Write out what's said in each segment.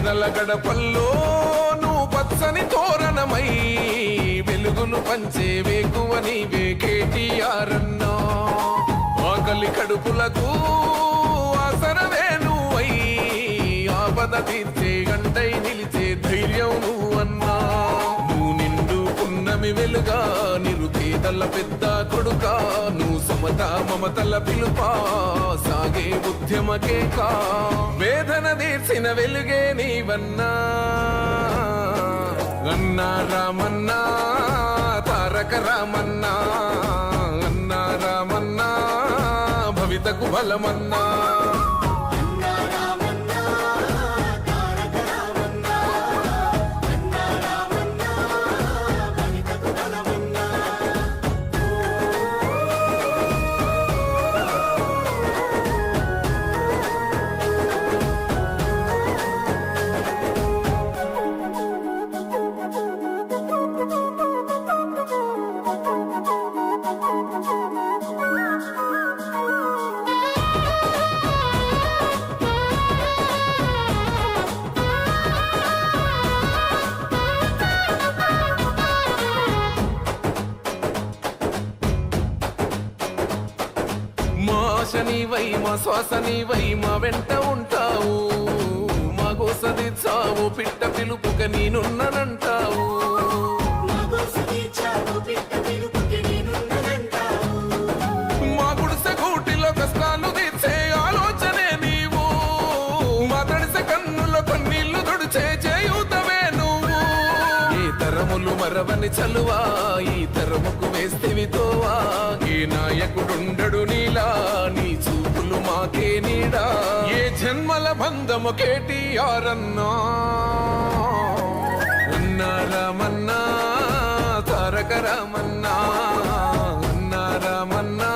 పేదల గడపల్లో నువ్వు పచ్చని తోరణమై వెలుగును పంచే వేకువ నీవే కేటీఆర్ అన్నా. ఆకలి కడుపులకు ఆసరవే నువ్వై ఆపద తీర్చే గంటై నిలి వెలుగ వెలుగా నిరుపేదల పెద్ద కొడుక నువ్వు సమత మమతల పిలుపా సాగే ఉద్యమ కేక. వేదన తీర్చిన వెలుగే నీవన్నా. అన్నా రామన్నా తారక రామన్నా అన్నా రామన్నా భవితకు బలమన్నా. మా శ్వాస మా శ్వాసనివై మా వెంట ఉంటావు. మా గోసది చావు పిట్ట పిలుపుక నేనున్నా తరములు మరవని చలువా ఈ తరముకు వేస్తేవి తోవా. ఏ నాయకుడుండడు నీలా నీ చూపులు మాకే నీడా. ఏ జన్మల బంధము కేటీఆర్ అన్నా అన్నా తారక రామన్నా. ఉన్నారామన్నా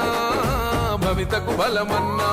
భవితకు బలమన్నా.